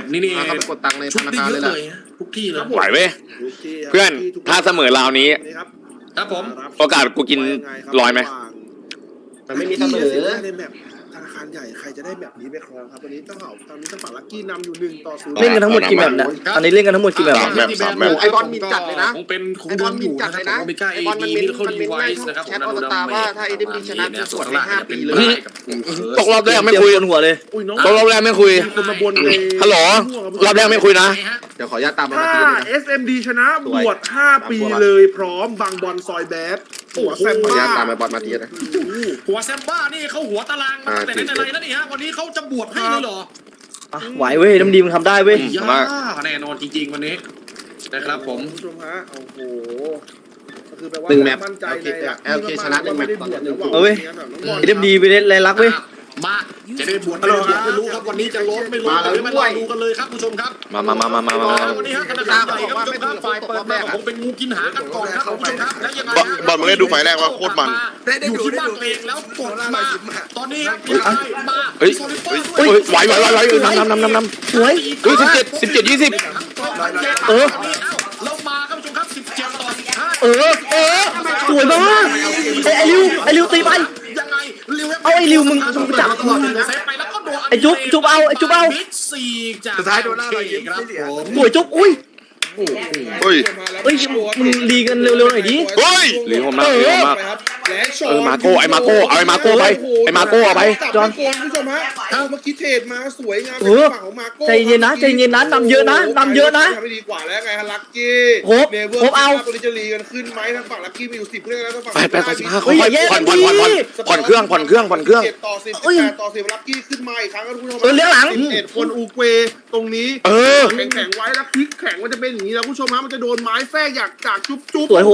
แบบนี้นี่มาเข้าไปกดตังค์ในชุธดนาได้คารเยเลยอะล่ะเลยฮะทุกที่เลยไหวเว้ยเพื่อนถ้าเสมอราวนี้ ครับผมโอกาสกูกินร้อยไหม มันไม่มีเสมอ ในแมปธนาคาร ใหญ่ใครจะได้แบบนี้ไปครองครับวันนี้เจ้าเหาตอนนี้เจ้าฝั่งลักกี้นำอยู่หนึ่งต่อศูนย์เล่นกันทั้งหมดกี่แบบเนี่ยตอนนี้เล่นกันทั้งหมดกี่แบบสามแบบสามแบบไอบอลมีจัดเลยนะคงเป็นคงไอบอลมีจัดเลยนะโอเมก้าไอเอบอลมันดีมีมิลเขามันดีมีไวไล่ส์นะครับแชทออสตาว่าถ้า ADP ชนะจะสวดให้ห้าปีเลยตกรอบแรกไม่คุยบนหัวเลยอุ้ยน้องตกรอบแรกไม่คุยคนมาบนเลยฮัลโหลรอบแรกไม่คุยนะเดี๋ยวขออนุญาตตามมาถ้าทีนึงนะ SMD ชนะบวช5ปีเลยพร้อมบางบอลซอยแบด หัวแซมขออนุบ้าญาตตามไปบอลมาทีนะหัวแซมบ้านี่เขาหัวตารางมาแต่ไหนแต่ไรแล้วนี่ฮะวันนี้เขาจะบวชให้เลยเหรออะไหวเว้ยน้ำดีมันทำได้เว้ยอืมยามาแน่นอนจริงๆวันนี้นะครับผมคุณผู้ชมฮะโอ้โหก็คือแปลว่าหนึ่งแมปมั่นใจใน LK ชนะหนึ่งแมปว่าไม่ได้บวชแล้วเอาเว้ยเอ็มดีไปเล่นไรลักเว้ย มาจะได้บวชไม่ได้บวชไม่รู้ครับวันนี้จะลดไม่ลดหรือไม่รอดูกันเลยครับผู้ชมครับมามามามามามามาวันนี้ฮะธนาคารใหญ่ครับผู้ชมครับฝ่ายเปิดมาคงเป็นงูกินหางกันก่อนครับคุณผู้ชมครับแล้วยังไงบอลบอลมึงได้ดูไฟล์แรกว่าโคตรมันอยู่ที่บ้านตัวเองแล้วกดมาตอนนี้ครับมาเฮ้ยโซลิเปอร์เฮ้ยด้วยไหวไหวไหวไหวน้ำน้ำน้ำน้ำสวยเฮ้ย17 17 20เออเรามาครับผู้ชมครับ17ต่อ15เออเออสวยมากไอ้ไอ้ริวไอ้ริวตีไป ยังไงริวเอาไอ้ริวมึงมึงจับเซฟไปแล้วก็โดนไอ้จุ๊บจุ๊บเอาไอ้จุ๊บเอาบิ๊กซีจากสุดท้ายโดนหน้าเรายิ้มครับไม่เสียผมสวยจุ๊บอุ้ยเฮ้ยเอ้ยมึงดีกันเร็วๆหน่อยดิเฮ้ยหลีผมมากหลีผมมาก เออมาโก้ไอ้มาโก้เอาไอ้มาโก้ไปไอ้มาโก้เอาไปจอนคุณผู้ชมฮะเอาเมื่อกี้เทรดมาสวยงามเออฝั่งของมาโก้ใจเย็นนะใจเย็นนะนำเยอะนะนำเยอะนะทำให้ดีกว่าแล้วไงฮะลักกี้โฮปเนเวอร์โฮปเอาตัวนี้จะรีกันขึ้นไหมทางฝั่งลักกี้มีอยู่สิบเรื่องแล้วทางฝั่งไปไปไปสิบห้าเฮ้ยอย่าแย่งผ่อนกัผ่อนนผ่อนดิผ่อนผ่อนเครื่องผ่อนเครื่องผ่อนเครื่องจ็ดต่อสิบเอ้ยแปดต่อสิบลักกี้ขึ้นมาอีกครั้งครับคุณผู้ชมเออเลี้ยงหลังสิบเอ็ดคนอูเกวตรงนี้เออแข็งแข็งๆไว้แล้วพลิกแข็งมันจะเป็นอย่างนี้แล้วคุณผู้ชมฮะมันจะโดนไม้แทรกอยากจากจุ๊บจุ๊บสวยโห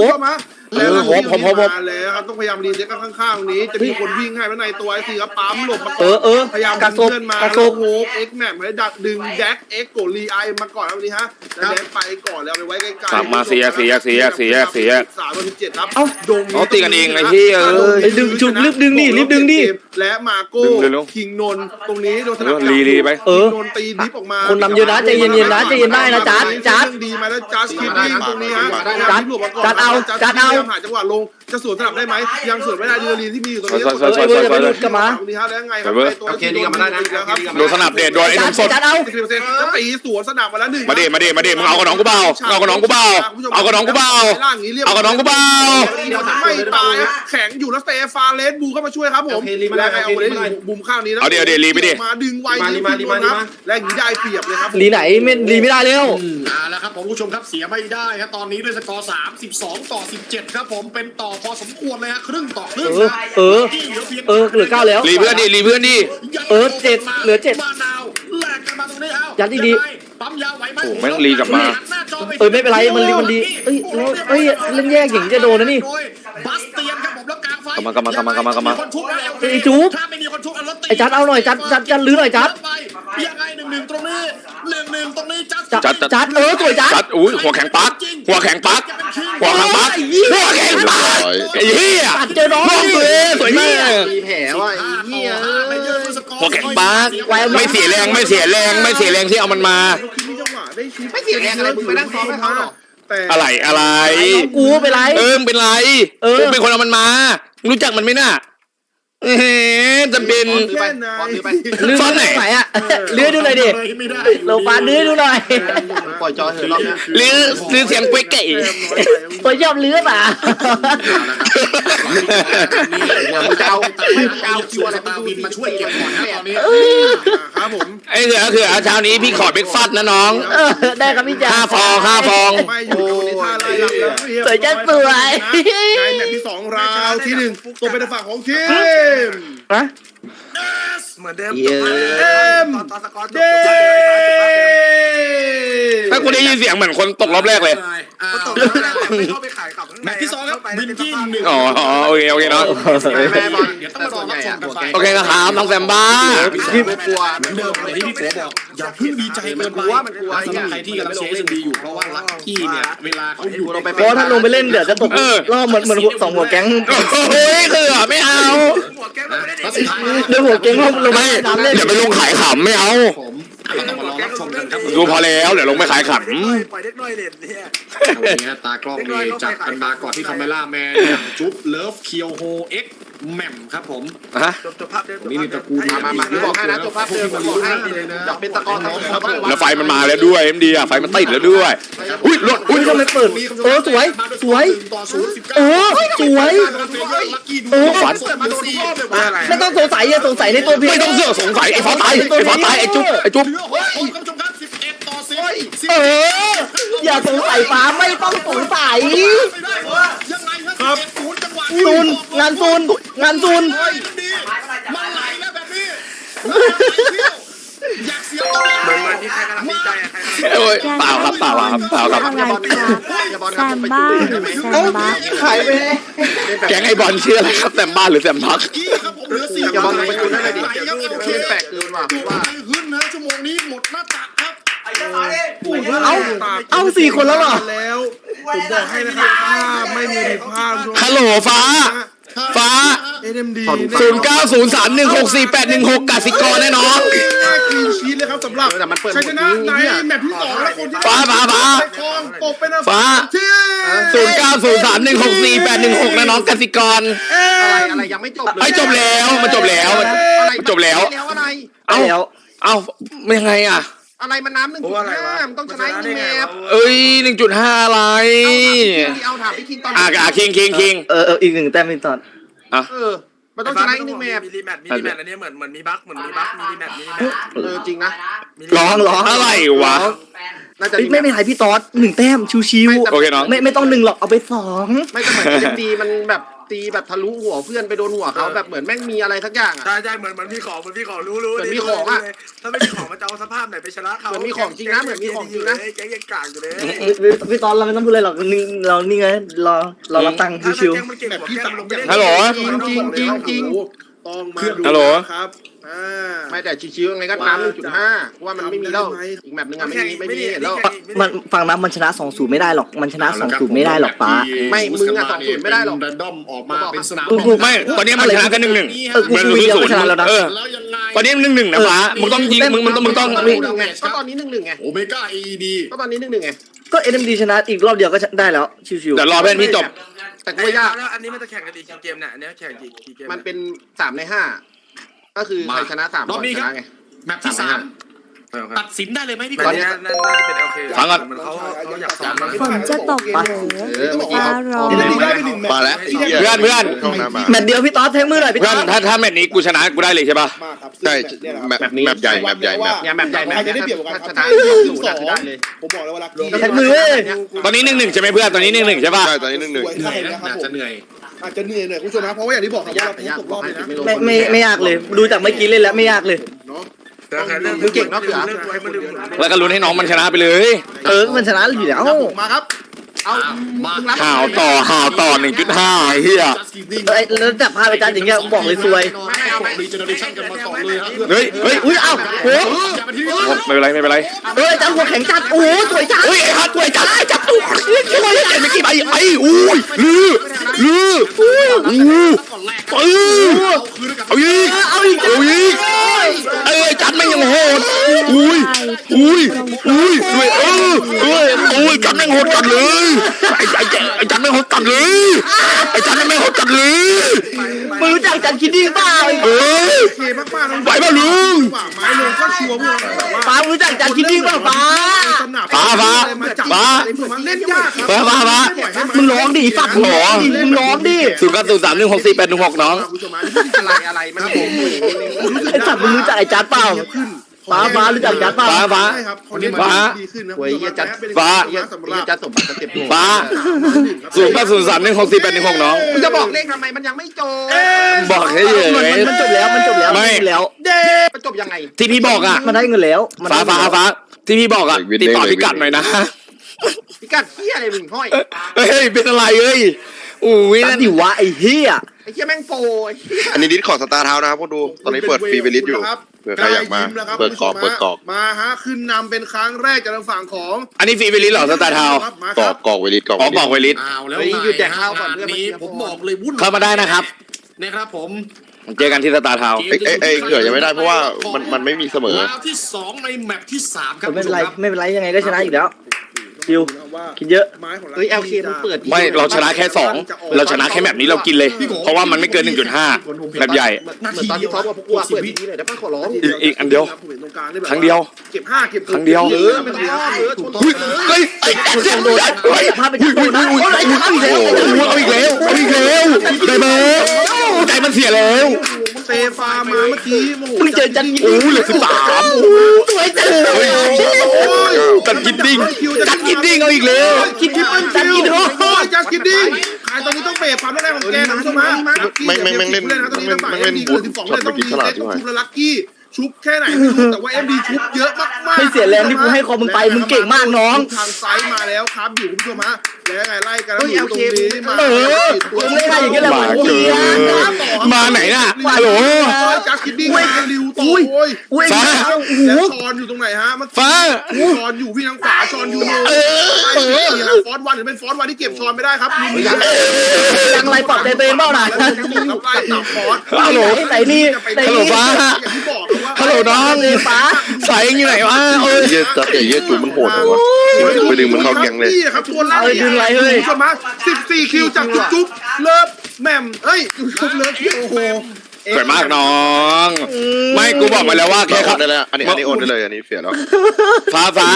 คุณผู้ชมฮะเออโหโหโหโหมาแล้วครับต้องพยายามรีเซ็ตกันข้างๆตรงนี้ จะมีคนวิ่งให้แล้วในตัวไอ้สี่ครับปั๊มหลบมาเอก่ออนเออพยายามกระดึงโซกเพื่อนมากระโซแล้วกโฮปเอ็กแมปให้ดักดึงแจ็คเอ็กโกลีไอมาก่อนครับวันนี้ฮะแล้วแจ็คไปก่อนแล้วเอาไปไว้ใกล้ๆกลับมาเสียเสียเสียเสียเสียสามต่อสิบเจ็ดครับเอ้าดงเอาตีกันเองไอ้เหี้ยเอ้ยไอ้ดึงจุดรีบดึงดิรีบดึงดิและมาโก้ดึงเร็วๆคิงนนท์ตรงนี้โดนสนับเออลีลีไปเออคิงนนท์ตีดิฟออกมาคนนำเยอะนะใจเย็นๆนะใจเย็นได้นะจัดจัดเรื่องดีมาแล้วจัดคิดดิ้งตรงนี้ฮะจัดจัดเอาจัดเอาพยยมหาจังหวะลงจะสวนสลับได้ไหมยังสวนไม่ได้ดีลีนที่มีอยู่ตรงนี้สวยๆๆๆๆเออไอ้เว้ยจะไปหลุดกลับมาตรงนี้ฮะแล้วไงครับเว้ยไตัวโอเคดีกลับมาได้นะแล้วครับโดนสนับเดชโดนไอ้หนุ่มสดจัดเอาสิบเปอร์เซ็นต์แล้วตีสวนสนามมาแล้วหนึ่งมาดิมาดิมาดิมึงเอากับน้องกูเปล่าเอากับน้องกูเปล่าเอากับน้องกูเปล่าเอากับน้องกูเปล่าไม่ตายแข็งอยู่แล้วสเตฟานเลสบูเข้ามาช่วยครับผมโอเครีบมาได้แล้วไงเอาโอเคเลรีสบมาได้บุมข้างนี้แล้วเอาดิเอาดิรีบไปดิมาดึงไวรีบมารีบมารีบมารีบมาและอย่างนี้ได้เปรียบเลยครับลีไหนไม่ลีไม่ได้แล้วอืมเอาละครับผมผู้ชมครับเสียไม่ได้ครับตอนนี้ด้วยสกอร์32 ต่อ 17ครับผมเป็นต่อพอสมควรเลยฮะครึ่งต่อครึ่งเออเออที่เหลือพียงเออเหลือเก้าแล้วรีเพื่อนดิรีเพื่อนดิ เออเจ็ดเหลือเจ็ด มานาวแลกกันมาตรงนี้เอ้ายัดดีๆงไงปั๊มยาวไหวไหมโอ้แม่งรีกลับมา หน้จเออไม่เป็นไรมันรีมันดีเอ้ยแล้วเอ้ยเล่นแยกอย่างนี้จะโดนนะนี่โดยบัสเตียนครับผมแล้วกลางไฟกลับมากลับมากลับมากลับมากลับมา คนชุบแล้วไอ้จุ๊บ ถ้าไม่มีคนชุบเอารถตี ไอ้จัดเอาหน่อยจัดจัดจัดลื้อหน่อยจัด ไป ตรงนี้จัดจัดจัดเออสวยจัดจัดอุ้ยหัวแข็งปักหัวแข็งปักหัวแข็งปักหัวแข็งปักไอ้เหี้ยตัดเจอน้องน้องตัวเองสวยมากมีแผลว่ะไอ้เหี้ยเอ้ยหัวแข็งปักไม่เสียแรงไม่เสียแรงไม่เสียแรงที่เอามันมามีจังหวะได้ชุบไม่เสียแรงอะไรมึงไปนั่งซ้อมให้เขาเหรอแต่อะไรอะไรน้องกูเป็นไรเออมึงเป็นไรเออกูเป็นคนเอามันมา รู้จักมันไหมน่ะ เออจะเป็น แค่ไหน ลื้อซ่อนไหน ไหนอะลื้อดูหน่อยดิไม่ได้เราฟานลื้อดูหน่อยปล่อยจอเถอะรอบเนี้ยหรือหรือเสียงกล้วยไก่ตัวย่อมลื้อป่ะเนี่ยมึงจะเอาไม่มึงจะเอาคิวอะไรตามาวิดูนมาช่วยเก็บก่อนนะตอนนี้ครับผมไอ้เสือคือเช้านี้พี่ขอเบรกฟาสต์นะน้องเออได้ครับพี่จ๋า ห้าฟองห้าฟอง ไม่อยู่ในท่าไล่หลังแล้วเรีบสวยจังสวย ในแมตช์ที่สองราวที่หนึ่งตัวเป็นฝั่งของทีมนะ เหมือนเดิมเอ็มตอนสกอร์จเดบถ้ากูได้ยินเสียงเหมือนคนตกรอบแรกเลยอ้าวตกแล้วไม่เข้าไปขายกลับข้างในแมตช์ที่สองครับบินที่หนึ่งอ๋ออ๋อโอเคโอเคเนาะแม่บอลเดี๋ยวต้องมารอรับชมกันไปโอเคนะครับน้องแซมบ้าพี่ไม่กลัวเหมือนเดิมเลยที่พี่โกบอกอย่าเพิ่งดีใจเกินไปมันกลัวมันกลัวสำหรับใครที่กำลังเชียร์เอสดีอยู่เพราะว่าลัคกี้เนี่ยเวลาเขาอยู่ลงไปเพราะถ้าลงไปเล่นเดี๋ยวจะตกเออรอบเหมือนเหมือนสองหัวแก๊งโอ้ยคือไม่เอาแล้วสุดท้ายเดี๋ยวหัวแก๊งรอบลงไปน้ำเล่นอย่าไปลงขายขำไม่เอาผมก็ต้องมารอรับชมกันครับดูพอแล้วเดี๋ยวลงไปขายขปล่อยเด็กน้อยเล่นเนี่ยเอาวันนี้ฮะตากล้องนี่จับกันมาก่อนที่คาเมล่าแมนเนี่ยจุ๊บเลิฟเคียวโฮเอ็ก แหม่มครับผมำฮะจบจบภาพเดิมนี่มีตระกูลมามามาเดี๋ยวบอกให้นะตัวภาพเดิมบอกให้อยากเป็นตะกอนครับแล้วไฟมันมาแล้วด้วยเอ็มดีอะไฟมันติดแล้วด้วยอุ้ยรถอุ้อุ้ยยทำไมเปิดเออสวยสวยต่อศูนย์สิบเก้าเออสวยเออฝันมาโดนรอบเลยไม่อะไรไม่ต้องสงสัยอะสงสัยในตัวเพลงไม่ต้องเสือกสงสัยไอ้ฟ้าตายไอ้ฟ้าตายไอ้จุ๊บไอ้จุ๊บโอ้ยท่านผู้ชมครับสิบเอ็ดต่อสิบสิบเอออย่าสงสัยฟ้าไม่ต้องสงสัยไม่ได้ยังไงครับ สิบเอ็ดศูนย์จังหวะซูนงานซูนงานซูนเฮ้ยดีมันไหลแล้วแบบนี้อยากเสียเหมือนเหมือนที่ใครกำลังดีใจอะใครกำลังโอ้ยเปล่าครับเปล่าครับเปล่าครับอะไรครับแซมบ้าหรือแซมบ้าขายไปเลยแก๊งไอ้บอลชื่ออะไรครับแซมบ้านหรือแซมพักกี้ครับผมเหลือสี่อย่าบอลไปดูได้เลยดิไหลครับโอเคแปลกเกินว่ะดูว่าไปขึ้นนะชั่วโมงนี้หมดหน้าตักครับเอาเอาสี่คนแล้วเหรอแล้ว ผมบอกให้นะครับถ้าไม่มีผิดพลาดช่วงฮัลโหลฟ้า ฟ้าเอ็มดีศูนย์เก้าศูนย์สามหนึ่งหกสี่แปดหนึ่งหกกสิกรแน่นอนคลีนชีทเลยครับสำหรับแต่มันเปิดชัยชนะในแมตช์ที่สองและคนที่ฟ้าฟ้าฟ้าทองตกเป็นอันดับฟ้าที่ศูนย์เก้าศูนย์สามหนึ่งหกสี่แปดหนึ่งหกนะน้องกสิกรอะไรอะไรยังไม่จบเลยไอ้ยจบแล้วมันจบแล้วมันมันจบแล้วแล้วอะไรเอ้าแล้วเอ้ามันยังไงอะ อะไรมันน้ำหนึ่งจุดห้ามันต้องชนะอีกแมปเอ้ยหนึ่งจุดห้าอะไรเอาถามพี่คิงตอนอะอะคิงคิงคิงเออเอออีกหนึ่งแต้มอีกตอนเออมันต้องชนะอีกหนึ่งแมปมีรีแมปมีรีแมปอันนี้เหมือนเหมือนมีบั๊กเหมือนมีบั๊กมีรีแมปมีรีแมปเออจริงนะร้องร้องอะไรวะน่าจะเอ้ยไม่ไม่ถ่ายพี่ตอดหนึ่งแต้มชิวโอเคน้องๆไม่ไม่ต้องหนึ่งหรอกเอาไปสองไม่แต่เหมือนเอ็มดีมันแบบ ตีแบบทะลุหัวเพื่อนไปโดนหัวเขาแบบเหมือนแม่งมีอะไรสักอย่างอะ ใช่ใช่เหมือนเหมือนมีของเหมือนมีของรู้รู้เหมือนมีของอะ ถ้าไม่มีของมันจะเอาสภาพไหนไปชนะเขาเหมือนมีของจริงนะเหมือนมีของจริงนะ แก๊งยังกากอยู่เลยพี่พี่ตอดเราไม่ต้องพูดอะไรหรอกนี่เรานี่ไงรอเรารับตังค์ชิวแก๊งมันเก่งกว่าแก๊งลงไปเล่นฮัลโหล จริงจริงจริงจริงต้องมาดูฮัลโหลครับ อ่า ไม่แต่ชิวๆยังไงก็น้ำหนึ่งจุดห้าว่ามันไม่มีแล้วอีกแมปหนึงอะไม่มีไม่มีเห็นแล้วๆมันฟังนะมันชนะสองศูนย์ไม่ได้หรอกมันชนะสองศูนย์ไม่ได้หรอกฟ้า ไม่มึงอะสองศูนย์ไม่ได้หรอก แรนดอมออกมาเป็นสนามกูกูไม่ตอนนี้มันชนะกันหนึ่งหนึ่งเออกูเหมือนกูศูนย์ศูนย์ชนะแล้วนะ เออแล้วยังไงตอนนี้หนึ่งหนึ่งนะฟ้ามึงต้องยิงมึงมึงต้องมึงต้อง หนึ่งหนึ่งไงก็ตอนนี้หนึ่งหนึ่งไงโอเมก้าเอดีก็ตอนนี้หนึ่งหนึ่งไงก็เอ็มดีชนะอีกรอบเดียวก็ได้แล้วชิวเดี๋ยวรอเพื่อนพี่จบ แต่กูว่ายากแล้วอันนี้มันจะแข่งกันอีกกี่เกมเนี่ยอันนี้แข่งกี่กี่เกมมันเป็นสามในห้า ก็คือใครชนะสามรอบนี้ชครับนะไงแมตช์ที่สาม ตัดสินได้เลยไหมพี่ตกออนนนี้น่าจะเป็นโอเคฟังก่อนมันเขาเขาอยากซ้อมนะฝนจะตกเหรอเออเมื่อกี้ฟ้าเขาร้องเอ็มดีได้ไปหนึ่งแมตช์มาแล้วเพื่อนเพื่อนเข้าหน้ามาๆแมตช์เดียวพี่ตอดแทงมือหน่อยพี่เพื่ตออนดถ้าถ้าแมตช์นี้กูชนะกูได้เลยใช่ป่ะมากครับใช่เนี่ยแหละครับแมปแมปใหญ่แมปใหญ่แมปเนี่ยแมปใหญ่แมปใครจะได้เปรียบกว่ากันชครับนะที่ศูนย์สอะองได้เลยผมบอกเลยว่าลักกี้แทงมือเว้ยตอนนี้หนึ่งหนึ่งใช่ไหมเพื่อนตอนนี้หนึ่งหนึ่งใช่ป่ะใช่ตอนนี้หนึ่งหนึ่งสวยไทยนะครับน่าผมจะเหนื่อยอาจจะเหนื่อยหน่อยคุณผู้ชมนะเพราะว่าอย่างที่บอกครับว่าเราพุ่งตกรอบเลยนะไม่ไม่ไม่ยากเลย ดูจากเมื่อกี้เล่นแล้วไม่ยากเลย เนาะมึงเก่งเนาะเสือเรื่องไว้มันลืมแล้วก็ลุ้นให้น้องมันชนะไปเลยเออมันชนะอยู่แล้วครับผมมาครับ เอามามึงรับห่าวต่อห่าวต่อหนึ่งจุดห้าเฮียเอ้ยแล้วจับภาพอาจารย์อย่างเงี้ยบอกเลยซวย ไม่ เอารีเจเนอเรชั่นกันมาก่อนเลยครับเฮ้ยเฮ้ยอุ้ยเอ้าโหอย่าไปที่นี่ไม่เป็นไรไม่เป็นไรเอ้ยอาจารย์หัวแข็งจัดโอ้โหสวยจัดเฮ้ยไอ้ฮัทไอ้จัดไอ้จับตู้ช่วยเจ็ดไม่กี่ใบไอ้อุ้ยลือลืออู้อู้ก่อนแรกเออเอาคืนกับเอาอีกเอาอีกเอาอีกเอ้ยจัดไม่ยังโหดอุ้ยอุ้ยอุ้ยด้วยเออเอ้ยอุ้ยจัดไม่งโหดจัดเลยไอ้ไอ้ไอ้จัดไม่งโหดจัดเลยไอ้จัดไม่งโหดจัดเลยมึงรู้จักจันคิดดีเปล่าเอ้ยโอเคมากๆนะไหวป่ะลุงฝ่าไม้ลงก็ชัวร์พวกเราแต่ว่าฟ้ามึงรู้จักจันคิดดีเปล่าฟ้าสนามฟ้าฟ้ามาจับฟ้ามันเล่นยากครับฟ้าฟ้าฟ้ามึงร้องดิฝักมึงร้องดิมึงร้องดิศูนย์เก้าศูนย์สามหนึ่งหกสี่แปดหนึ่งหกน้องคุณผู้ชมนะอะไรอะไรมันผมไอ้สัตว์มึงรู้จักไอ้จัดเปล่า ฟ้าฟ้ารู้จักจัดเปล่าฟ้าฟ้า ใช่ครับคนนี้ฟ้า ดีขึ้นนะหวยเหี้ยจัดฟ้าเหี้ยสำหเหี้รัยบจัดสมบัติสเต็ปหนึ่งฟ้าศูนย์เก้าศูนย์สามหนึ่งหกสี่แปดหนึ่งหกน้อง มึงจะบอกเลขทำไมมันยังไม่จบบอกให้เฉมันยมันมันจบแล้วมันจบแล้วไม่ นจบแล้ว มันจบยังไงที่พี่บอกอะมันได้เงินแล้วมันฟ้าได้ฟ้าเงินแล้วฟ้าที่พี่บอกอะเด็กวิทย์ติดต่อเด็กวิทย์พิกัดหน่อยนะพิกัดเหี้ยอะไรมึงห้อยเฮ้ยเป็นอะไรเอ้ยอุ้ยจันั่ดนดิวะไอ้เหี้ยไอ้เหี้ยแม่งโปรไอ้เหี้ยอันนี้ดิสคอร์ดสตาร์เท้านะครับพวกดูตอนนี้เปิดฟรีไปลิสต์อยู่เผื่อใครอยากมายิ้แล้วครับเปิดกรอกคุณผู้ชมเปิดกรอกมาฮะขึ้นนำเป็นครั้งแรกจากทางฝั่งของอันนี้ฟรีไปลิสต์เหรอสตาร์ทาวน์ครับมากรคอรักบกรอกไวลิสต์กรอกอ๋อไวลิบสอกต์ไว้ลิสต์อ้าวแล้วเฮ้ยหยุดแดกข้าวก่อนงานนี้ผมบอกเลยวุ่นเข้ามาได้นะครับ นะครับผม เจอกันที่สตาร์ทาวน์ เอ้ยเอ้ยเอ้ยเขื่อยังไม่ได้เพราะว่ามันมันไม่มีเสมอ ราวที่สองในแมปที่สามครับไม่เป็นไรคุณผู้ชมครับไม่เป็นไรยังไงก็ชนะอีกแล้ว คิวว่าคิดเยอะไม้ของเฮ้ย LK มันเปิดไม่เราชนะแค่สองเราชนะแค่แบบนี้เรากินเลย เพราะว่ามันไม่เกิน 1.5แบบใหญ่เหมือนตอนที่ท็อปกับพวกกูอะเปิดทีนี้เลยได้ป่ะขอร้องอีกอีกอันเดียวผมเห็นตรงกลางนี่แบบครั้งเดียวเก็บห้าเก็บหกครั้งเดียวเออไม่ต้องอ้อมเออชนต่อเฮ้ยเลยเฮ้ยไอ้จัดเสียงโดนเฮ้ยพาไปจับตัวนะอุ้ยอุ้ยอุ้ยเอาอีกแล้วเอาอีกแล้วได้ไหมใจมันเสียแล้ว เตะฟาร์มาเมื่อกี้โอ้โหมึงเจอจันยิงโอ้เหลือสิบสามสวยจังเลยจัดกินดิ้งจัดกินดิ้งเอาอีกแล้วคิดที่มันจันยิงเหรอโอ้ยจัดกินดิ้งขายตอนนี้ต้องเบรกความได้ของแกนะคุณผู้ชมฮะแม่งแม่งแม่งเล่นนะตอนนี้ต้องฝ่ายแม่เอ็งมเล่ดีนเกินสิบสองเลยต้องมีฉลาดเซ็ตใช่ต้องไหมชุบแล้วลักกี้ชุบแค่ไหนไม่รู้แต่ว่าเอ็มดีชุบเยอะมากๆไม่เสียแรงที่กูให้คอมึงไปมึงเก่งมากน้องทางไซด์มาแล้วครับอยู่คุณผู้ชมฮะแล้วไงไล่กันแล้วเฮ้ยอยู่ตรงนี้มาเออมึงไม่ได้อย่างนี้แหละมาเกิน มาไหนน่ะฮัลโหลจักกินดิ้งให้ริวต่อโอ้ยอุ้ยฟ้าโอ้โหแล้วชอนอยู่ตรงไหนฮะเมื่อกี้ฟ้าชอนอยู่พี่ทางขวาชอนอยู่โน่เออไอ้นี่ฮะฟอนต์วันหรือเป็นฟอนต์วันที่เก็บชอนไม่ได้ครับลุงยังยังไรปลอบใจตัวเองเปล่าน่ะแล้วจะบอกกับไล่ตับฟอนต์ฮัลโหลไหนนี่ไหนฮัลโหลนี่ฟ้าอย่างที่บอกเลยว่าฮัลโหลน้องฟ้าสายอยู่ไหนวะโอ้ยเยี่ยจัดเยี่ยจูมันโหดเหรอวะไปดึงมันเข้าแก๊งเลยนี่ครับตัวล่างเออดึงไรเฮ้ยคุณผู้ชมฮะ14คิวจากจุ๊บจุ๊บเลิฟแหม่มเอ้ยจุ๊บเลิฟโอ้โหสวยมากน้อง ไม่กูบอกมาแล้วว่าแค่แค่โอเขานได้แล้วอันนี้อันนี้โอนได้เลยอันนี้เสียแล้วฟ้าฟ้า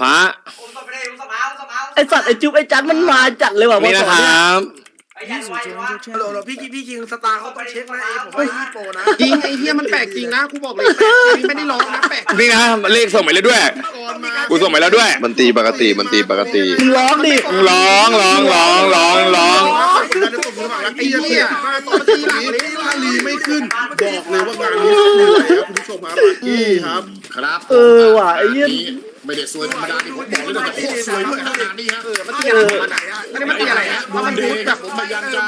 ฟ้าไอสัตว์ไอจุ๊บไอจันมันมาจัดเลยว่ะนี่นะครับฮัลโหลพี่กิพี่กิงสตาร์เขาต้องเช็คนะเอผมว่าพี่โปรนะจริงไอ้เหี้ยมันแปลกจริงนะกูบอกเลยแปลกจริงไม่ได้ร้องนะแปลกนี่นะเลขส่งไปแล้วด้วยกูส่งไปแล้วด้วย มันตีปกติมันตีปกติมึงร้องดิร้องร้องร้องร้องร้อง ไอ้เหี้ยต่อมาตีหลังนี้ถ้าลีไม่ขึ้น บอกเลยว่างานนี้สวยครับคุณผู้ชมครับลักกี้ครับครับเออว่ะไอ้เหี้ยนี่ไม่ได้สวยธรรมดาที่ผมบอกเลยนะแต่โคตรสวยด้วยขนาดนี้ฮะมันตีอะไรมันอะไม่ได้มันตีอะไรอะเพราะมันเดพูดย์แบกับบผมพยายามจะ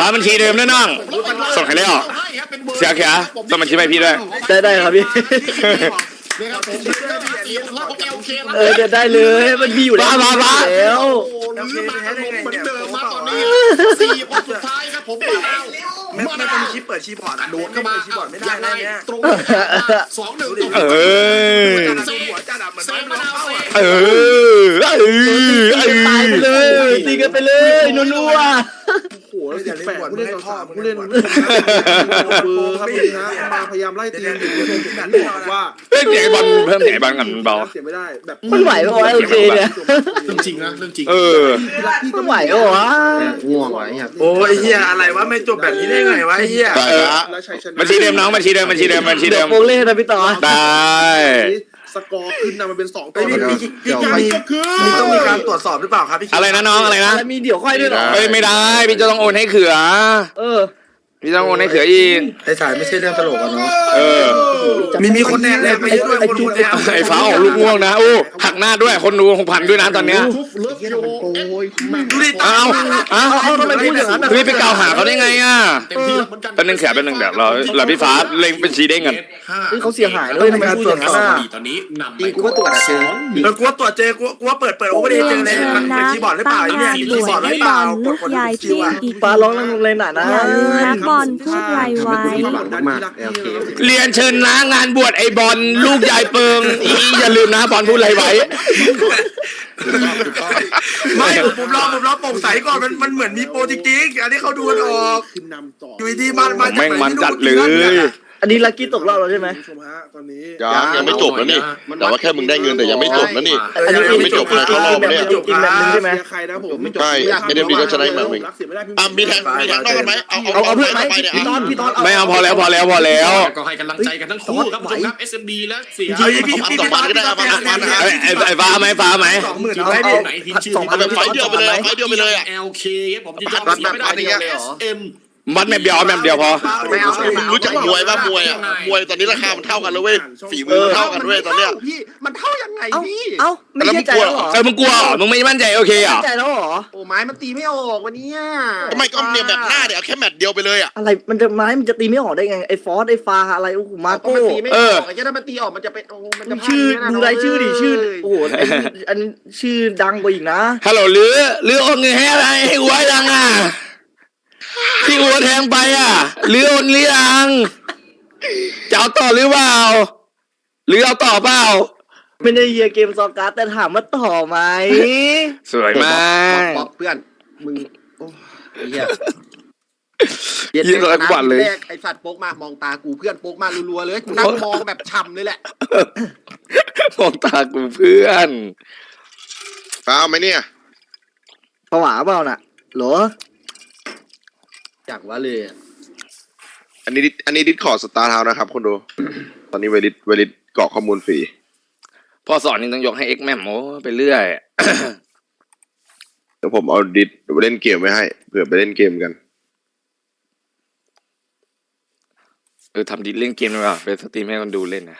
ฟ้าบัญชีเดิมนะน้องส่งให้เลยเหรอเสียเขียส่งบัญชีไปพี่ด้วยได้ได้ครับพี่เนี่ยครับผมสีของเราของเอลเคเออเดี๋ยวได้เลย มันมีอยู่แล้วมามามาแล้วโอ้ลืมมาขนมเหมือนเดิมมาตอนนี้สี่คนสุดท้ายครับผมมาแล้วไม่ไม่ต้องมีชิปเปิดชีพอร์ตโดดเข้ามาชีพอร์ตไม่ได้ยังไงนะเนี่ยตรงสองหนึ่งเออหัวจัดอะเหมือนเซไม่มะร้องนาวเข้าเซอะเออเออเอตายไปเลอยตีกันไปเลยนัวโอ้โหสิบแปดผู้เล่นต่อสามผู้เล่นเบอร์ครับนี่นะมาพยายามไล่ตีกันอยู่คุณผู้ชมผมบอกว่าเพิ่มเสียงไอ้บอลเพิ่มเสียงไอ้บอลกันเบาเสียไม่ได้แบบๆมันไหวปะวะโอเคเนี่ยเรื่องจริงนะเรื่องจริงเออมันไหวปะวะง่วงว่ะไอ้เหี้ยโอ้ยเฮียอะไรวะไม่จบแบบนี้ได้ไงวะเฮียได้ละแล้วชัยชนะบัญชีเดิมน้องบัญชีเดิมบัญชีเดิมบัญชีเดี๋เดิยวมโปงเล่นนะพี่ต่อได้ สกอร์ขึ้นนะมันเป็นสองต่อพี่หนึ่งพี่พี่กิงมีก็คือ มีต้องมีการตรวจสอบหรือเปล่าครับพี่อะไรนะน้องอะไรนะแล้วมีเดี๋ยวค่อยด้วยเหรอเฮ้ยไม่ได้พี่จะต้องโอนให้เขือ เออ พี่ต้องโอนให้เขืออีก ไอ้สายไม่ใช่เรื่องตลกอะเนาะเออ มีมีคนแนนแนนไปเยอะด้วยคนดูแนนไอ้ฟ้าออกลูกง่วงนะโอ้หักหน้าด้วยคนดูหกพันด้วยนะตอนเนี้ยทุบเลิฟโยดูดิเอาเอาเอาเอาทำไมพูดอย่างนั้นอะพี่ไปกล่าวหาเขาได้ไงอะเต็มที่แล้วเหมือนกันตอนนึงเขือเป็นหนึ่งเดี๋ยวเราเราพี่ฟ้าเล็งเป็นชีเด้งกันเฮ้ยเขาเสียหายเลยทำไมพูดอย่างนั้นอะตอนนี้นำไปจริงกูก็ตรวจอะสองเออกูว่าตรวจเจอกูกูว่าเปิดเปิดโอเวอร์เดย์เจอเลยมันเป็นคีย์บอร์ดหรือเปล่าเนี่ยคีย์บอร์ดหรือเปล่าลูกยายคิวปิ้งอะอีกฟ้าร้องนั่งเลยหน่ะนะอย่าลืมนะบอลพูดไวไว้ มากโอเคเรียนเชิญนะงานบวชไอ้บอลลูกยายเปิงอีอย่าลืมนะบอลพูดอะไรไว้ ไม่ผมรอผมรอโปร่งใสก่อนมันมันเหมือนมีโปรจริงๆอันนี้เขาดูกันออกขึ้นนำต่อ อยู่ดีๆมันมันแม่งมันจัดเลย อันนี้ลักกี้ตกรอบแล้วใช่ไหมคุณผู้ชมฮะตอนนี้ยังยังไม่จบนะนี่ แต่ว่าแค่มึงได้เงินแต่ยังไม่จบนะนี่ อันนี้ยังไม่จบนะเขารอบเนี่ยจริงแบบนึงใช่ไหมเสียใครนะผมใช่เอ็มดีก็ชนะอีกแบบหนึ่ง รักเสียไม่ได้พี่อะมีแทงมีแทงนอกกันไหมเอาเอาเอาเพื่อนไหมไปเนี่ยพี่ตอนพี่ตอนไม่เอาพอแล้วพอแล้วพอแล้วก็ให้กำลังใจกันทั้งคู่ครับผมครับ SMD และเสียเฮ้ยพี่พี่พี่บอลพี่บอลไอ้ไอ้ไอ้ฟ้าไหมฟ้าไหมสองหมื่นทีมเอาไหนให้ดิไหนทีมชื่อสองพัเอานแบบไฟเดียวไปเลยไฟเดียวไปเลยอะ LK ผมจะจำเสียไม่ได้เดียวเลย SM มัดแมปเดียวเอาแมปเดียวพอ ไม่เอามึงรู้จักมวยป่ะมวยอะมวยตอนนี้ราคามันเท่ากันแล้วเว้ยฝีมือมันเท่ากันเว้ยตอนเนี้ย พี่มันเท่ายังไงเอ้าพี่เอ้าไม่ใช่ใจแล้วเหรอเออมึงกลัวเหรอมึงไม่มั่นใจโอเคเหรอใจแล้วเหรอ โอ้ไม้มันตีไม่ออกวันนี้ทำไมก็เนี่ยแบบหน้าเดี๋ยวแค่แมตช์เดียวไปเลยอะอะไรมันจะไม้มันจะตีไม่ออกได้ไงไอ้ฟอสไอ้ฟาอะไรโอ้โหมาก็โก้มันตีไม่ออกไอ้เจ้ามันตีออกมันจะเป็นโอ้มันจะชื่อดูรายชื่อดิชื่อโอ้โหอันนี้อันนี้ชื่อดังกว่าอีกนะฮัลโหลหรือหรือโอนเงินให้อะไรให้ไว้ยังอะ ที่อัวแทงไปอะหรือโอนหรือยังจะเอาต่อหรือเปล่าหรือเอาต่อเปล่าไม่ได้เยียเกมซอการ์ดแต่ถามว่าต่อไหมสวยมากป๊อกเพื่อนมึงโอ้ไอ้เหี้ยยี่ร้อยกว่าเลยแรกไอ้สัตว์โป๊กมามองตากูเพื่อนโป๊กมารัวๆเลยกูนั่งมองแบบช่ำเลยแหละมองตากูเพื่อนฟ้าเอาไหมเนี่ยผวาเปล่าน่ะเหรอ อยากว่าเลยอะอันนี้ดิอันนี้ดิสคอร์ดสตาร์ทาวนะครับคนดู ตอนนี้เวลิดเวลิดเกาะข้อมูลฟรีพอสอนนี่ต้องยกให้เอ็กแมมโอ้ไปเรื่อย เดี๋ยวผมเอาดิสไปเล่นเกมไว้ให้เผื่อไปเล่นเกมกัน เออทำดีเล่นเกมดีกว่าเป็นสตรีมให้คนดูเล่นนะ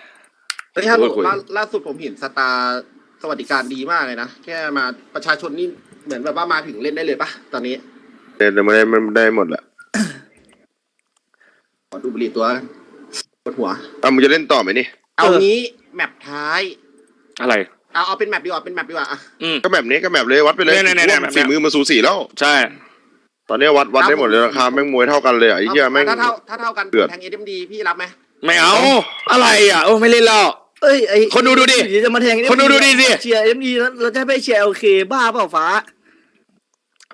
เฮ้ยฮัลโหลคุยล่าล่าสุดผมเห็นสตาร์สวัสดิการดีมากเลยนะ แค่มาประชาชนนี่เหมือนแบบว่ามาถึงเล่นได้เลยปะตอนนี้ เล่นไม่ได้ไม่ได้หมดแหละ ขอดูบุหรี่ตัวกันปวดหัวอะมึงจะเล่นต่อไหมนี่ เอางี้แมปท้าย อะไร เอาเอาเป็นแมปดีกว่าเป็นแมปดีกว่าอะอืม ก็แบบนี้ก็แบบเลยวัดไปเลยเนี่ยเนี่ยเนี่ย ว่าฝีมือมาสูสีแล้ว ใช่ ตอนนี้วัดวัดได้หมดเลยราคาแม่งมวยเท่ากันเลยอะไอ้เหี้ยแม่ง ถ้าเท่าถ้าเท่ากันเดือด แทงเอ็มดีพี่รับไหมไม่เอา อะไรอะ โอ้ไม่เล่นแล้ว เอ้ยไอคนดูดูดิเยวจะมาแทงคนดูดูดิดิ เชียร์เอ็มดีแล้วเราจะให้ไปเชียร์โอเคบ้าเปล่าฟ้า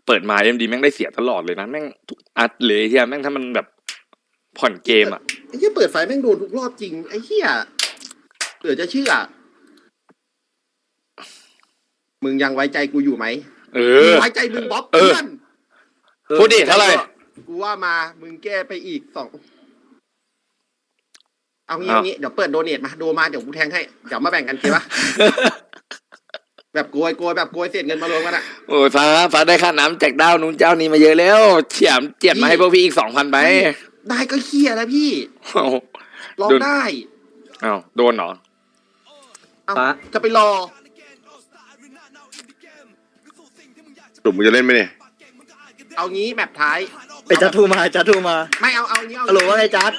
เปิดมาเอ็มดีแม่งได้เสียตลอดเลยนะ แม่งทุกอัดเลยเฮียแม่งถ้ามันแบบ ผ่อนเกมอะไอ้เหี้ยเปิดไฟแม่งโดนทุกรอบจริง ไอ้เหี้ยเหลือจะเชื่อ มึงยังไว้ใจกูอยู่ไหมเอกูอไว้ใจมึงบ๊อบเออ เพื่อนพูดดิเท่าไหร่ กูว่ามา มึงแก้ไปอีกสอง เอางี้เอา เอางี้เดี๋ยวเปิดโดเนทมา โดมาเดี๋ยวกูแทงให้ เดี๋ยวมาแบ่งกันเคปะแบบโกยโกยแบบโกยเศษเงินมารวมกันอะ โอ้ยฟ้าฟ้าได้ค่าน้ำจากดาวนู้นเจ้านี้มาเยอะแล้วเฉียมเจียดมาให้พวกพี่อีกสองพันไป ได้ก็เคียแล้วพี่เอ้าลองโดนได้ เอ้าโดนเหรอ เอาฟ้าจะไปรอสรุปมึงจะเล่นไหมเนี่ยเอางี้แมปท้าย ไปจัดทูมาจัดทูมาไม่เอาเอางี้เอาฮัลโหลว่าไงจัด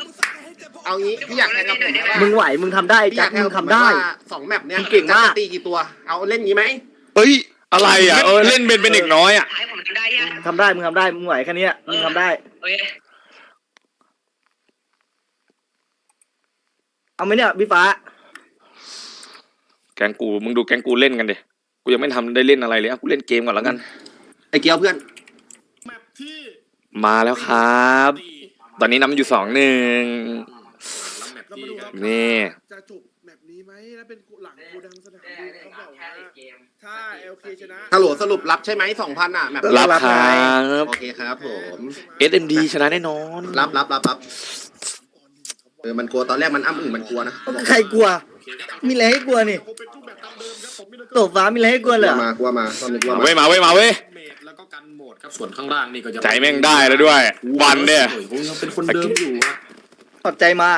เอางี้พี่อยากแทงกับผมไหมว่ามึงไหวมึงทำได้พี่อจัยาดกแทงมึกับงผมทำได้ ว่าสองแมปเนี้ยมึงเก่งมาก จะตีกี่ตัว เอาเล่นงี้ไหมเฮ้ย อะไรอะ เออ เล่นเป็นเป็นเด็กน้อยอะท้ายผมทำได้ยังทำได้มึงทำได้มึงไหวแค่เนี้ยมึงทำได้ โอเค เอาไหมเนี่ยพี่ฟ้า แกงกูมึงดูแกงกูเล่นกันดิกูยังไม่ทำได้เล่นอะไรเลยอะกูเล่นเกมก่อนแล้วกัน ไอ้เกียวเพื่อนแมปที่มาแล้วครับตอนนี้นำอยู่สองหนึ่งแมปเราที่มาดูครับนี่ จะจบแบบนี้ไหมแล้วเป็นหลังโกดังสนามบินเขาบอกว่าถ้า LK ชนะฮัลโหลสรุปรับใช่ไหมสองพันอะแมปรับครับ โอเคครับผม SMD ชนะแน่นอนรับรับรับรับเออมันกลัวตอนแรกมันอ้ำอึ่งมันกลัวนะใครกลัว มีอะไรให้กลัวนี่คงเป็นรูปแบบตามเดิมครับผมมีตบฟ้ามีอะไรให้กลัวกเลยลัวเหรอมากลัวมาตอนนี้กลัวมามาเว้ยมาเว้ยมาเว้ยเมดแล้วก็กันโหมดครับส่วนข้างล่างนี่ก็จะใจแม่งได้แล้วด้วยวันเนี่ย โอ้โหยังเป็นคนเดิมอยู่อะขอบใจมา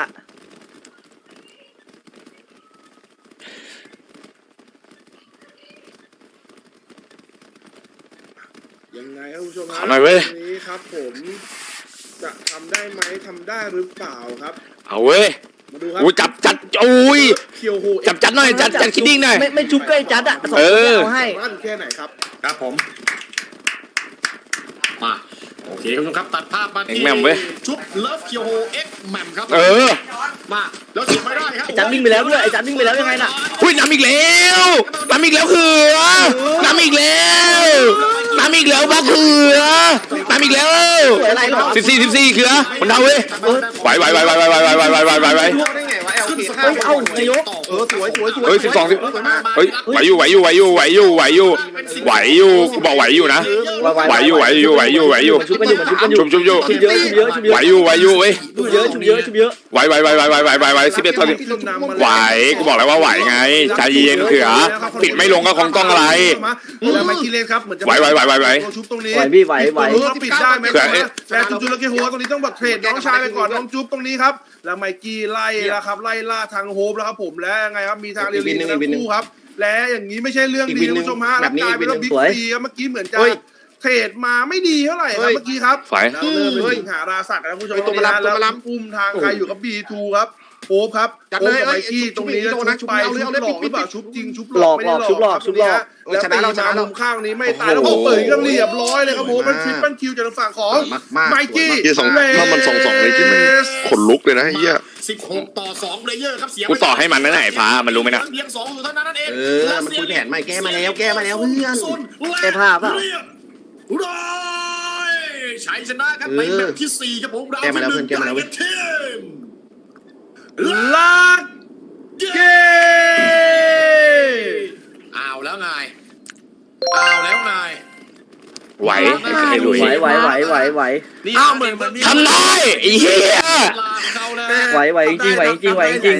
ยังไงครับคุณผู้ชมขอหน่อยเว้ย วันนี้ครับผมจะทำได้ไหมทำได้หรือเปล่าครับ เอาเว้ยมาดูครัอู้จับจัดอุ้ยเคียวโฮจับจัดหน่อยจัดจัดคิดดิ้งหน่อย ไม่ไม่จุ๊บใกล้จัดอะสองเอคนอเอาให้บ้านแค่ไหนครับ ครับผม มาโอเคคุณผู้ชมครับตัดภาพมาเอ็ที่กแหม่มเว้ย ชุดเลิฟเคียวโฮเอ็กแหม่มครับเออมาแล้วเสียไม่ได้ครับไอ้จัดวิ่งไปแล้วด้วยไอ้จัดวิ่งไปแล้วยังไงน่ะอุ้ยน้ำอีกแล้วน้ำอีกแล้วคือน้ำอีกแล้ว น้ำอีกแล้วบ้าคือน้ำอีกแล้วสิบสี่สิบสี่คือคนเท่าเว้ยไหวไหวไหวไหวไหวไหวไหวไหวไหวไหว ไหวไหวรู้ได้ไงวะ LK ขึ้นห้าเฮ้ยเอ้านายกเออสวยสวยสวยเฮ้ยสิบสองสิบ สวยมากเฮ้ยไหวอยู่ไหวอยู่ไหวอยู่ไหวอยู่ไหวอยู่ไหวอยู่กูบอกไหวอยู่นะไหวอยู่ไหวอยู่ไหวอยู่ไหวอยู่ ชุบกันอยู่มันชุบกันอยู่ชุบชุบอยู่ ชุบเยอะชุบเยอะชุบเยไหวอะอยู่ไหวอยู่เว้ยชุบเยอะชุบเยอะชุบเยอะไหวไหวไหวไหวไหวไหวไหวไหวสิบเอ็ดตอนนี้ไหวกูบอกแล้วว่าไหวไงใจเย็นเขือปิดไม่ลงก็คงต้องอะไร แล้วไมค์คีเลนครับเหมือนจะไหวไหวไหวไหวไหว ตัวชุบตรงนี้ไหวพี่ไหวไหวรู้ว่าปิดได้ไหมเผื่อเอ๊ะแต่จุ๊บๆแล้วก็โฮตรงนี้ต้องแบบเทรดน้องชายไปก่อนน้องจุ๊บตรงนี้ครับแล้วไมกี้ไล่แล้วครับไล่ล่าทางโฮปแล้วครับผมและยังไงครับมีทางเรียลลีทั้งคู่ครับ และอย่างนี้ไม่ใช่เรื่องดีคุณผู้ชมฮะแล้วกลายเป็นว่าบิ๊กซีครับเมื่อกี้เหมือนจะเทรดมาไม่ดีเท่าไหร่ครับเมื่อกี้ครับฝ่ายแล้วเริ่มไปถึงหาราศักดิ์แล้วคุณผู้ชมตัวมารับตัวแล้วมารับอุ้มทางใครอยู่กับ B2 ครับ โอ้ครับจัดเลยโอ้กับไมกี้เอ้ยตรงนี้ชุบแล้วชุชุบบไปเอาเลยชุบเอาเลยหลอกหรือเปล่าปิดชุบจริงชุบหลอกไม่ได้หลอกชุบหลอกครับชุบหลอกตรงนี้ฮะแล้วชนะตีเราชมานะเรามุมข้างนี้ไม่ตายโอ้แล้วโหก็เปิดกันเรียบร้อยเลยครับผมมันทริปมันคิวจากทางฝั่งของมากมากไมกี้ที่สองถ้ามันสองสองเลยที่มันขนลุกเลยนะไอ้เหี้ย16ต่อ2เพลเยอร์ครับเสียกูต่อให้มันนะไหนฟ้ามันรู้ไหมนะเพียงสองอยู่เท่านั้นนั่นเองเออมันคุยแผนใหม่แก้มาแล้วแก้มาแล้วเพื่อนแก้ผ้าเปล่าเรียบร้อยชัยชนะครับเออในแมตช์ที่สี่ครับผมราวแก้มาแล้วที่หเพื่อนแก้มาแล้วเว้ยไทีม ลักเกเอาแล้วไงเอาแล้วไง ไหวไอ้หลุยไหวไหวไหวไหวไหวนี่อ้าวเหมือนเหมือนมีทำได้ไอ้เหี้ยเวลาของเขานะไหวไหวจริงไหวจริงไหวจริง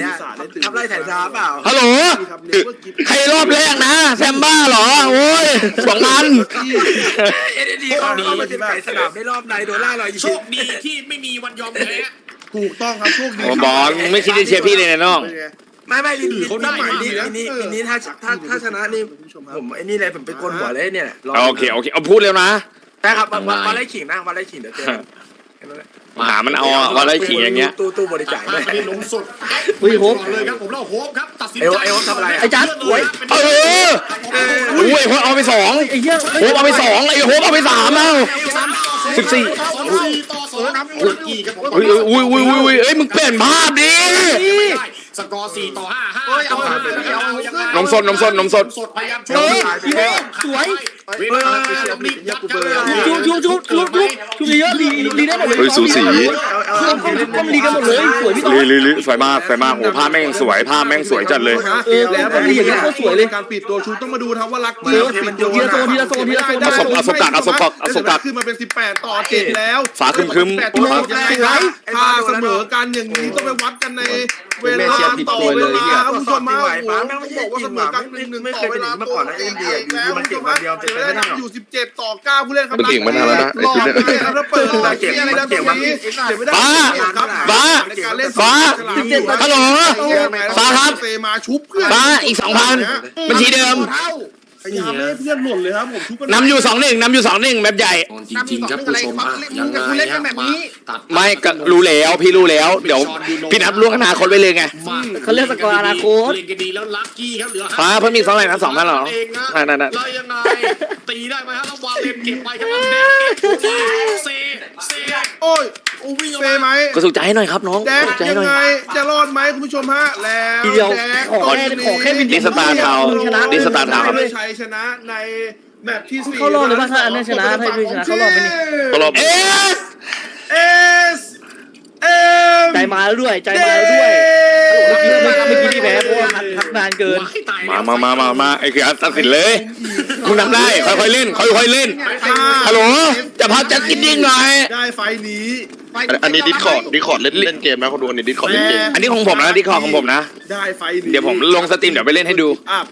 ทำไรถ่ายช้าเปล่าฮัลโหลใครรอบแรกนะแซมบ้าเหรอโอ้ยสองพันเอ็นดีเขาเขามาเป็นไก่สนามได้รอบในโดนล่าลอยโชคดีที่ไม่มีวันยอมแพ้ ถูกต้องครับโชคดีโอ้บอลมึงไม่คิดจะเชียร์พี่เลยนะน้อง เป็นไงไม่ไม่วินเขาได้วินดีนี้นะวินนี้เออวินนี้ถ้าถ้าถ้าชนะนี่ผมไอ้นี่เลยผมเป็นคนหัวเลยเนี่ยโอเคโอเคเอาพูดเร็วนะ ได้ครับวันวันไล่ขิงนะวันไล่ขิงเดี๋ยวเจอหามันเอาอะว่าไล่ขิงอย่างเงี้ย ตู้ตู้บริจาคมาด้วยที่ลงสุดเฮ้ยโฮปก่อนเลยครับผมแล้วโฮปครับตัดสินไอ้ใจโฮปไอ้โฮปทำอะไรอะไอ้จัดสวย เออโอ้ยโฮปเอาไปสองไอ้เหี้ยโฮปเอาไปสองไอ้โฮปเอาไปสามแล้วสิบสี่ ต่อ กี่กับผมอุ้ยอุ้ยอุ้ยอุ้ยอุ้ยเอ้ยมึงเปลี่ยนภาพดิสกอร์สี่ต่อห้าห้าเฮ้ยเอาเอาเอาเอานมสดนมสดนมสดสดพยายามช่วยสวย เวลาบีบยัดกันเลยชุบชุบชุบชุบชุบชุบเยอะลีลีได้หมดเลยเฮ้ยสูสีเอาเอาก็ก็ลีกันหมดเลยสวยพี่ต้อลิลิลิสวยมากสวยมากโอ้ภาพแม่งสวยภาพแม่งสวยจัดเลย เออแล้วแบบนี้อย่างเงี้ยโคตรสวยเลยการปิดตัวชุดต้องมาดูครับว่าลักเดี๋ยวทีละโซนทีละโซนทีละโซนเอาศพเอาศพกัดเอาศพกัดเอาศพกัดขึ้นมาเป็น 18 ต่อ 7 แล้วฝาครึมๆแปดต่อยังไงครับถ้าเสมอกันอย่างนี้ต้องไปวัดกันในเวลาต่อเวลาครับคุณผู้ชมมาโอ้โหต้องบอกว่าเสมอกันหนึ่งหนึ่งต่อเวลาตัวเองแล้วคุณผู้ชมครัไม่ได้อยู่ 17 ต่อ 9 ผู้เล่นครับหลอกได้ครับแล้วเปิดหลอกเสียอะไรแบบนี้เสียไม่ได้ครับบ้าบ้าฮัลโหลสาครับมาชุบเพื่อนบ้าอีกสองพันบัญชีเดิม ยายามไม่ให้เพื่อนหล่นเลยครับผมชุบกันนำอยู่สองหนึ่งนำอยู่สองหนึ่งแบบใหญ่ จริงๆครับผู้ชมอะยังไงฮะมาตัดไม่ก็รู้แล้วพี่รู้แล้ว เดี๋ยวพี่นับล่วงอนาคตไว้เลยไง มาเขาเรียกสกอร์อนาคต เล่นกันดีแล้วลัคกี้ครับเหลือฟ้าเพิ่มอีกสองไหนนะสองพันเหรอเองนะนั่นนั่นนั่นแล้วยังไงตีได้ไหมฮะแล้ววาเลนเก็บไปครับเด็กเซเซโอ้ยโอ้วิ่งออกเซมาไหมก็สุขใจให้หน่อยครับน้องแดกสุขใจยัให้งหน่อย ไงจะรอดไหมคุณผู้ชมฮะแล้วทีเดียวแดกขอแค่ขอแค่วินดิสตาร์ทาวน์ชนะดิสตาร์ทาวน์ได้ชัยชนะในแมตช์ที่สี่เข้ารอบเลยป่ะถ้าอันนั้นชนะถ้าอันนี้ชนะเข้ารอบไหมนี่ ก็รอบเอสเอสเอ็มใจมาแล้วด้วยใจมาแล้วด้วยเมื่อกี้เมื่อกี้ที่แพ้เพราะว่าพักพักนานเกินว้ายตายมาแล้วมามามามาไอ้คือตัดสินเลยมึงทำได้ค่อยๆเล่นค่อยๆเล่นฮัลโหลจะพักจะกินดิ้งหน่อยได้ไฟล์นี้ อันนี้ดิสคอร์ดดิสคอร์ดเล่นเล่นเกมนะเขาดูอันนี้ดิสคอร์ดเล่นเกมอันนี้ของผมนะที่คอของผมนะ ได้ไฟล์นี้เดี๋ยวผมลงสตรีมเดี๋ยวไปเล่นให้ดูอัพ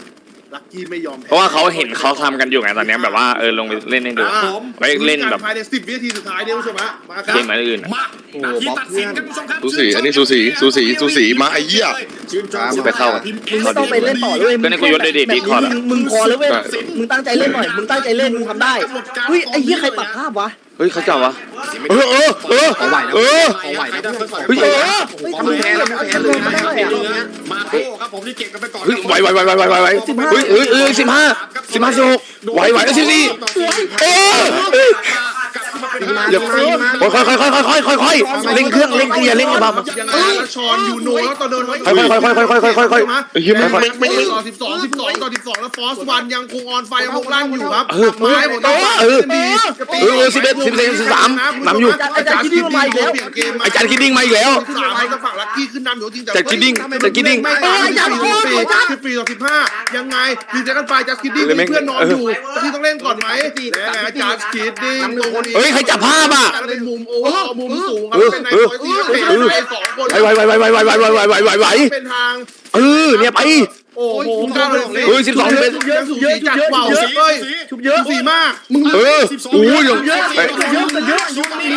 ลักกี้ไม่ยอมแพ้เพราะว่าเขาเห็นเขาทำกันอยู่ไงตอนเนี้ยแบบว่าเออลงไปเล่นให้ดูอะไว้เล่นแบบภายในสิบวินาทีสุดท้ายเนี่ยคุณผู้ชมฮะมาครัเกบมอื่นมานาทีตัดสินครับคุณผู้ชมครับสูสีอันนี้สูสีสูสีสูสีมาไอ้เหี้ย ชื่นชมไปเข้ากัน มึงไม่ต้องไปเล่นต่อเลยก็ในกูยศด้วยดิแบบดีคอร์ดอะ มึงมึงพอแล้วเว้ย มึงตั้งใจเล่นหน่อย มึงตั้งใจเล่น มึงทำได้ เฮ้ย ไอ้เหี้ยใครปรับภาพวะ เฮ้ยเขาจับวะเออเออเออเขาไหวนะเออเขาไหวนะเฮ้ยเออเฮ้ยทำไมแพ้แล้วแพ้เลยไม่ได้อะมาโก้ครับผมที่เก็บกันไปก่อนเฮ้ยไหวไหวไหวไหวไหวไหวไหวเฮ้ยเฮ้ยเฮ้ยสิบห้าสิบห้าสิบหกไหวไหวแล้วสิบสี่เออเออเดี๋ยวค่อยค่อยค่อยค่อยค่อยค่อยค่อยเร่งเครื่องเร่งเกียร์เร่งกระบะยังไงแล้วชอนอยู่โนแล้วตอนเดินค่อยค่อยค่อยค่อยค่อยค่อยค่อยไอ้เหี้ยไม่ไม่ไม่ไม่ต่อสิบสองสิบสองต่อสิบสองแล้วฟอสวันยังคงออนไฟยังคงลั่นอยู่ครับเออไม้ผมต้องเออเออสิบเอ็ดสิบเอ็ดสิบสามนำอยู่อาจารย์คิดดิ้งมาอีกแล้วอาจารย์คิดดิ้งมาอีกแล้วสามก็ฝั่งลักกี้ขึ้นนำอยู่จริงแต่จัดคิดดิ้งจัดคิดดิ้งไม่ตามจัดคิดดิ้งสิบปีต่อสิบห้ายังไงดีใจกันไปจัดคิดดิ้งมีเพื่อนนอนอยู่ที่ต้องเล่นก่อนไหมและจัดคิดดิ้งตรงนี้เฮ้ยใครจับภาพอะเป็นมุมโอ้มุมสูงครับเป็นในซอยที่เป็นในสองคนไหวไหวไหวไหวไหวไหวไหวไหวไหวไหวไหวเป็นทางเออเนี่ยไปโอ้โหก้าวเลยเฮ้ย12เป็นเยอะเยอะจัดเป่าเฮ้ยชุบเยอะสีมากมึงเอออู้ยเยอะเยอะเยอะเยอะ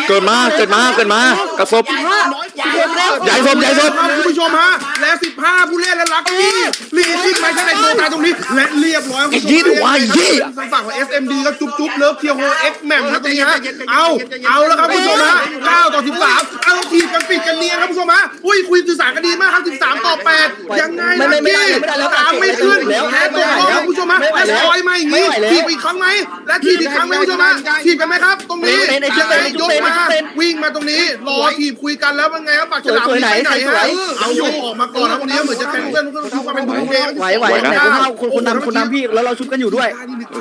เกิดมาเกิดมาเกิดมากระสบห้าสิบห กแล้วใหญ่สมใหญ่สมครับคุณผู้ชชมฮะ และ15 ผู้เล่นและลักกี้ลีขึ้นไปข้างในตัวตายตรงนี้ และเรียบร้อยคุณผู้ชมไอ้ยี่ดูว่าไอ้ยี่ทางฝั่งของ SMD ก็จุ๊บจุ๊บเลิฟเทียโฮเอ็กแมมครับตรงนี้ฮะ เอาเอาแล้วครับคุณผู้ชมฮะ9ต่อ 13 เอาทีมกันปิดกันเนียนครับคุณผู้ชมฮะ อุ้ยคุยสื่อสารกันดีมากครับ 13 ต่อ 8 ยังไงไม่ลัไม่กไม่ได้กี้ไม่ได้แล้วตามไม่ขึ้นแล้วแพ้ตัวรอดครับคุณผู้ชมฮะไม่ไหวและแล้วซอยมาอย่างนี้ไม่ไหวแล้วทีบอีกครั้งไหม และทีบอีกครั้งไหมคุณผู้ชมฮะทีบกันไหมครับ ตรงนี้เต้นไอ้ยังไงเต้นยกเต้นมาเต้นวิ่งมาตรงนี้รอทีบคุยกันแล้วเป็นไงครับปากฉลามไหนไหนสวยเอาอยู่ออกมาก่อนนะวันนี้เหมือนจะแข่งเพื่อนเพื่นเขเป็นดูเองไหวไหวไหนคุณเท่คุณนำคุณนำพี่แล้วเราชุบกันอยู่ด้วย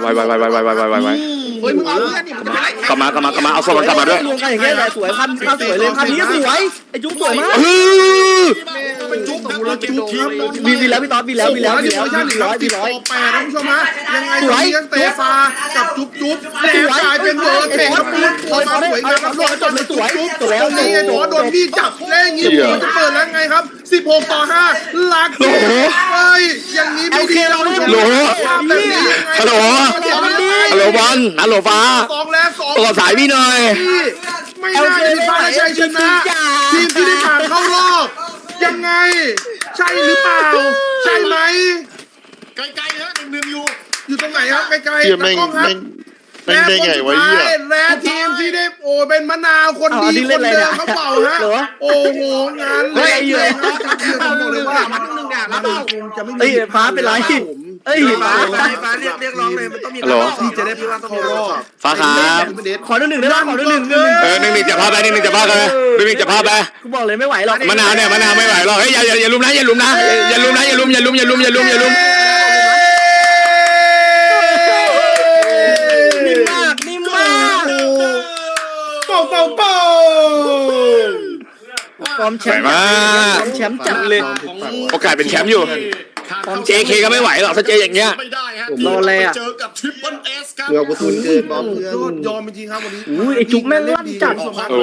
ไหวไหวไหวไหวไหวไหว เฮ้ยมึงเอาเพื่อนดิมึงจะไปไล่กลับมากลับมากลับมาเอาสมบัติกลับมาด้วยรวมกันอย่างเงี้ยแหละสวยพันพันสวยเลยพันนี้สวยไอ้จุ๊บสวยมากเฮ้ยเป็นจุ๊บครับเราจุ๊บทีมวีวีแล้วพี่ต๊อดวีแล้ววีแล้ววีแล้วร้วีร้อยวีร้อยแปดนะคุณผู้ชมฮะยังไงตรงนี้กันเตะฟากับจุ๊บจุ๊บแล้วกลายเป็นเวิร์ดเทคครับปูนออกมาสวยงามครับรอจบเลยจุ๊บจุ๊บตรงนี้ไงโดนโดนพี่จับเล่นอย่างนี้จะเปิดแล้วไงครับ 16 ต่อ 5ลักเฮ้ยอย่างนี้ไม่ดีแล้วคุณผู้ชมแบบนี้ยังไงฮัลโหลฮัลโหลบอลฮัลโหลฟ้าสองแล้วสองต่อสายพี่หน่อย ไม่น่าจะมีพลาดชัยชนะ ทีมที่ได้ผ่านเข้ารอบ ยังไง ใช่หรือเปล่า ใช่ไหมไกลๆฮะหนึ่งๆอยู่ อยู่ตรงไหนครับไกลเฮียๆแม่งตากล้องครับ แม่งแม่งได้ไงวะเฮียและทีมที่ได้โอ้เป็นมะนาวคนเอาอันดีนี้คเล่นนอะไรเดิเนี่ยมเขาเป่าฮะเหรอโอ้โหงานเฮ้ยไอ้เหี้ยครับทักเดือนผมบอกเลยว่ามันนึงเนี่ยแล้วเปล่าคงจะไม่มีเอ้ยฟ้าเป็นไรเอ้ยฟ้าฟ้าฟ้าเรียกเรียกร้องเลยมันต้องมีฮัลโหลที่จะได้ผ่านเข้ารอบฟ้าครับขอหนึ่งหนึ่งได้ป่ะขอหนึ่งหนึ่งเออหนึ่งหนึ่งจับภาพไปหนึ่งหนึ่งจับภาพไปหนึ่งหนึ่งจับภาพไปกูบอกเลยไม่ไหวหรอกมะนาวเนี่ยมะนาวไม่ไหวหรอกเฮ้ยอย่าอย่าอย่าลุมนะอย่าลุมนะอย่าลุมนะอย่าลุมอย่าลุมอย่าลุมอย่าลุมอย่าลุม นิ่มมากนิ่มมาก เป่าเป่าเป่า ฟอร์มแชสวยมป์มาก ฟอร์มแชมป์จัดเลย โอกาสเป็นแชมป์อยู่ JK ก็ไม่ไหวหรอกถ้าเจออย่างเงี้ยไม่ได้ฮะรออะไรอะ เจอกับทริปเปิลเอสครับเงากูทุนเกินบอมเพื่อนยอดยอมจริงๆครับวันนี้อุ้ยไอ้จุ๊บแม่งลั่นจัด โอ้โห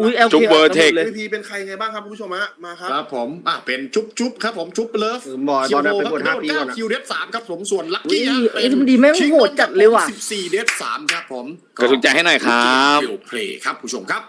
อุ้ยเอลจุ๊บเบอร์เทคเอพีเป็นใครไงบ้างครับคุณผู้ชมฮะมาครับ ครับผมอะเป็นจุ๊บจุ๊บครับผมจุ๊บเลิฟเออบอยบอลนะเป็นบทห้าปีก่อนนะคิวเดฟสามครับผมส่วนลัคอุ้ยกี้ฮะไอ้มันดีแม่งโหดจัดเลยว่ะ สิบสี่เดฟสามครับผมกระทุกใจให้หน่อยครับเพลย์ครับผู้ชมครับ